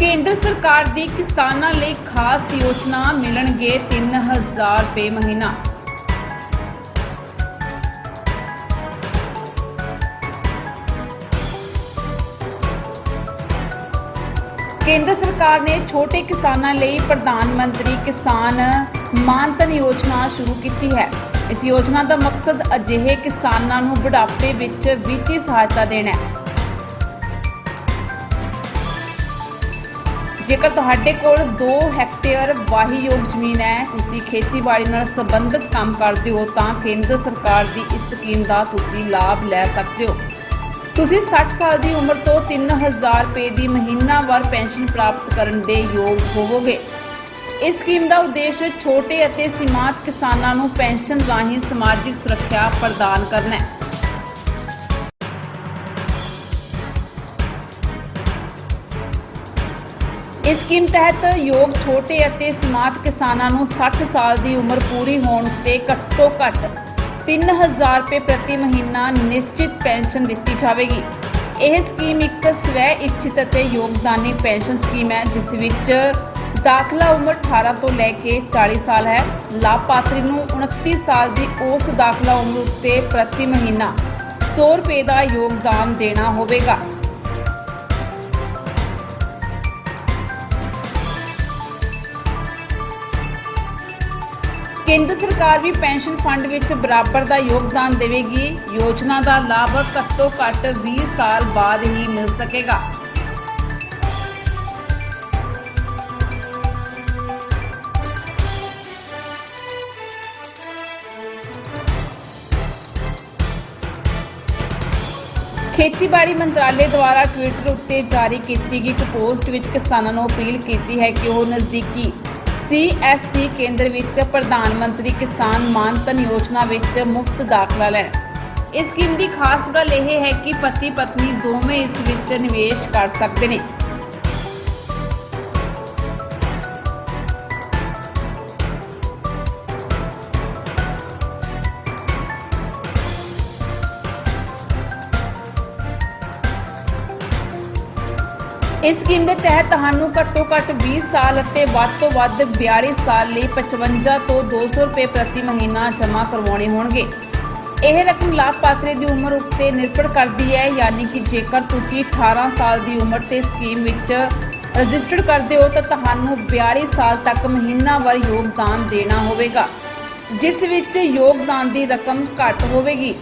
ਕੇਂਦਰ ਸਰਕਾਰ ਦੀ ਕਿਸਾਨਾਂ ਲਈ ਖਾਸ ਯੋਜਨਾ ਮਿਲਣਗੇ 3000 ਰੁਪਏ ਮਹੀਨਾ। ਕੇਂਦਰ ਸਰਕਾਰ ਨੇ ਛੋਟੇ ਕਿਸਾਨਾਂ ਲਈ ਪ੍ਰਧਾਨ ਮੰਤਰੀ ਕਿਸਾਨ ਮਾਨਧਨ ਯੋਜਨਾ ਸ਼ੁਰੂ ਕੀਤੀ ਹੈ। ਇਸ ਯੋਜਨਾ ਦਾ ਮਕਸਦ ਅਜਿਹੇ ਕਿਸਾਨਾਂ ਨੂੰ ਬੁਢਾਪੇ ਵਿੱਚ ਵਿੱਤੀ ਸਹਾਇਤਾ ਦੇਣਾ ਹੈ। ਜੇਕਰ ਤੁਹਾਡੇ ਕੋਲ 2 ਹੈਕਟੇਅਰ ਵਾਹੀਯੋਗ ਜ਼ਮੀਨ ਹੈ, ਤੁਸੀਂ ਖੇਤੀਬਾੜੀ ਨਾਲ ਸੰਬੰਧਿਤ ਕੰਮ ਕਰਦੇ ਹੋ, ਤਾਂ ਕੇਂਦਰ ਸਰਕਾਰ ਦੀ ਇਸ ਸਕੀਮ ਦਾ ਤੁਸੀਂ ਲਾਭ ਲੈ ਸਕਦੇ ਹੋ। ਤੁਸੀਂ 60 ਸਾਲ ਦੀ ਉਮਰ ਤੋਂ 3000 ਰੁਪਏ ਦੀ ਮਹੀਨਾਵਾਰ ਪੈਨਸ਼ਨ ਪ੍ਰਾਪਤ ਕਰਨ ਦੇ ਯੋਗ ਹੋਵੋਗੇ। ਇਸ ਸਕੀਮ ਦਾ ਉਦੇਸ਼ ਛੋਟੇ ਅਤੇ ਸੀਮਾਂਤ ਕਿਸਾਨਾਂ ਨੂੰ ਪੈਨਸ਼ਨ ਰਾਹੀਂ ਸਮਾਜਿਕ ਸੁਰੱਖਿਆ ਪ੍ਰਦਾਨ ਕਰਨਾ ਹੈ। ਇਸ ਸਕੀਮ ਤਹਿਤ ਯੋਗ ਛੋਟੇ ਅਤੇ ਸੀਮਾਂਤ ਕਿਸਾਨਾਂ ਨੂੰ 60 ਸਾਲ ਦੀ ਉਮਰ ਪੂਰੀ ਹੋਣ ਉੱਤੇ ਘੱਟੋ ਘੱਟ 3000 ਰੁਪਏ ਪ੍ਰਤੀ ਮਹੀਨਾ ਨਿਸ਼ਚਿਤ ਪੈਨਸ਼ਨ ਦਿੱਤੀ ਜਾਵੇਗੀ। ਇਹ ਸਕੀਮ ਇੱਕ ਸਵੈ ਇੱਛਿਤ ਅਤੇ ਯੋਗਦਾਨੀ ਪੈਨਸ਼ਨ ਸਕੀਮ ਹੈ, ਜਿਸ ਵਿੱਚ ਦਾਖਲਾ ਉਮਰ 18 ਤੋਂ ਲੈ ਕੇ 40 ਸਾਲ ਹੈ। ਲਾਭਪਾਤਰੀ ਨੂੰ 29 ਸਾਲ ਦੀ ਔਸਤ ਦਾਖਲਾ ਉਮਰ ਉੱਤੇ ਪ੍ਰਤੀ ਮਹੀਨਾ 100 ਰੁਪਏ ਦਾ ਯੋਗਦਾਨ ਦੇਣਾ ਹੋਵੇਗਾ। ਕੇਂਦਰ ਸਰਕਾਰ ਵੀ ਪੈਨਸ਼ਨ ਫੰਡ ਵਿੱਚ ਬਰਾਬਰ ਦਾ ਯੋਗਦਾਨ ਦੇਵੇਗੀ। ਯੋਜਨਾ ਦਾ ਲਾਭ ਘੱਟੋ ਘੱਟ 20 ਸਾਲ ਬਾਅਦ ਹੀ ਮਿਲ ਸਕੇਗਾ। ਖੇਤੀਬਾੜੀ ਮੰਤਰਾਲੇ ਦੁਆਰਾ ਟਵਿੱਟਰ ਉੱਤੇ ਜਾਰੀ ਕੀਤੀ ਗਈ ਇੱਕ ਪੋਸਟ ਵਿੱਚ ਕਿਸਾਨਾਂ ਨੂੰ ਅਪੀਲ ਕੀਤੀ ਹੈ ਕਿ ਉਹ ਨਜ਼ਦੀਕੀ ਸੀਐਸਸੀ ਕੇਂਦਰ ਵਿੱਚ ਪ੍ਰਧਾਨ ਮੰਤਰੀ ਕਿਸਾਨ ਮਾਨ ਧਨ ਯੋਜਨਾ ਵਿੱਚ ਮੁਫਤ ਦਾਖਲਾ ਲੈਣ। ਇਸ ਸਕੀਮ ਦੀ ਖਾਸ ਗੱਲ ਇਹ ਹੈ ਕਿ ਪਤੀ ਪਤਨੀ ਦੋਵੇਂ ਇਸ ਵਿੱਚ ਨਿਵੇਸ਼ ਕਰ ਸਕਦੇ ਨੇ। ਇਸ ਸਕੀਮ ਦੇ ਤਹਿਤ ਤੁਹਾਨੂੰ ਘੱਟੋ ਘੱਟ 20 ਸਾਲ ਅਤੇ ਵੱਧ ਤੋਂ ਵੱਧ 42 ਸਾਲ ਲਈ 55 ਤੋਂ 200 ਰੁਪਏ ਪ੍ਰਤੀ ਮਹੀਨਾ ਜਮ੍ਹਾਂ ਕਰਵਾਉਣੇ ਹੋਣਗੇ। ਇਹ ਰਕਮ ਲਾਭਪਾਤਰੀ ਦੀ ਉਮਰ ਉੱਤੇ ਨਿਰਭਰ ਕਰਦੀ ਹੈ, ਯਾਨੀ ਕਿ ਜੇਕਰ ਤੁਸੀਂ 18 ਸਾਲ ਦੀ ਉਮਰ ਤੇ ਸਕੀਮ ਵਿੱਚ ਰਜਿਸਟਰਡ ਕਰਦੇ ਹੋ ਤਾਂ ਤੁਹਾਨੂੰ 42 ਸਾਲ ਤੱਕ ਮਹੀਨਾਵਾਰ ਯੋਗਦਾਨ ਦੇਣਾ ਹੋਵੇਗਾ, ਜਿਸ ਵਿੱਚ ਯੋਗਦਾਨ ਦੀ ਰਕਮ ਘੱਟ ਹੋਵੇਗੀ।